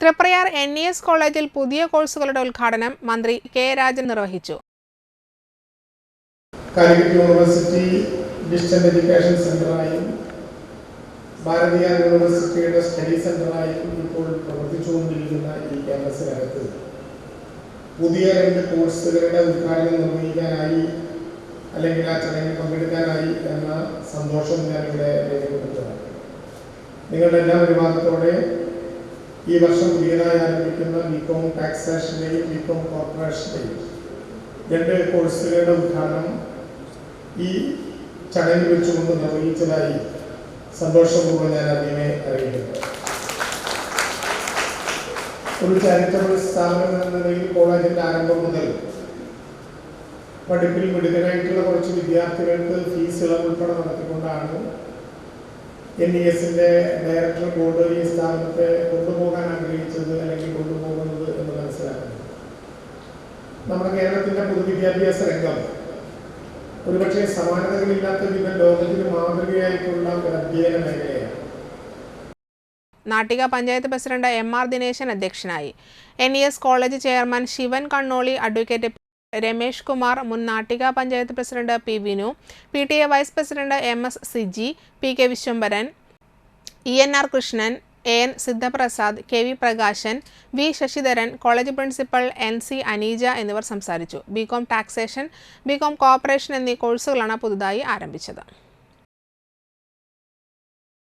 Triprayar N E S കോളേജിൽ പുതിയ കോഴ്സുകളുടെ ഉദ്ഘാടനം മന്ത്രി കെ രാജൻ നിർവഹിച്ചു. കാലിക്കറ്റ് യൂണിവേഴ്സിറ്റി ഡിസ്റ്റന്റ് എഡ്യൂക്കേഷൻ സെന്ററായും ഭാരതീയ യൂണിവേഴ്സിറ്റിയുടെ സ്റ്റഡി സെന്ററായും ഇപ്പോൾ പ്രവർത്തിച്ചുകൊണ്ടിരിക്കുന്ന ഈ ക്യാമ്പസിനകത്ത് പുതിയ രണ്ട് കോഴ്സുകളുടെ ഉദ്ഘാടനം നിർവഹിക്കാനായി അല്ലെങ്കിൽ ആ ചടങ്ങിൽ പങ്കെടുക്കാനായി എന്ന സന്തോഷം ഞാനിവിടെ രേഖപ്പെടുത്തുകയാണ് നിങ്ങളുടെ എല്ലാ അനുവാദത്തോടെ ഈ വർഷം പുതിയതായി ആരംഭിക്കുന്ന ബികോം ടാക്സേഷന്റെയും ബികോം കോർപ്പറേഷന്റെയും രണ്ട് കോഴ്സുകളുടെ ഉദ്ഘാടനം ഈ ചടങ്ങിൽ വെച്ചുകൊണ്ട് നിർവഹിച്ചതായി സന്തോഷപൂർവം ഞാൻ അതിനെ അറിയിക്കുന്നു. ഒരു ചാരിറ്റബിൾ സ്ഥാപനം എന്ന നിലയിൽ കോളേജിന്റെ ആരംഭം മുതൽ പഠിപ്പിൽ മിടുക്കനായിട്ടുള്ള കുറച്ച് വിദ്യാർത്ഥികൾക്ക് ഫീസ് ഇളവ് ഉൾപ്പെടെ നടത്തിക്കൊണ്ടാണ് എൻ ഡി ഡയറക്ടർ ബോർഡ് ഈ സ്ഥാപനത്തെ കൊണ്ടുപോകാൻ ആഗ്രഹിച്ചത് അല്ലെങ്കിൽ കൊണ്ടുപോകുന്നത് എന്ന് മനസ്സിലാക്കുന്നു. നമ്മുടെ കേരളത്തിന്റെ പൊതുവിദ്യാഭ്യാസ രംഗം ഒരുപക്ഷെ സമാനതകളില്ലാത്ത വിധം ലോകത്തിന് മാതൃകയായിട്ടുള്ള ഒരു അധ്യയന മേഖലയാണ്. Nattika panchayat president M R Dineshan അധ്യക്ഷനായി. N E S college chairman Shivan Kannoli advocate Ramesh Kumar മുൻ Nattika panchayat president P Vinu P T A vice president M S Siji P K Vishwambharan E N R Krishnan A N Siddhaprasad K V Prakashan V Shashidharan college principal N C Aneeja എന്നിവർ സംസാരിച്ചു. BCom taxation BCom corporation എന്നീ കോഴ്സുകളാണ് പുതുതായി ആരംഭിച്ചത്.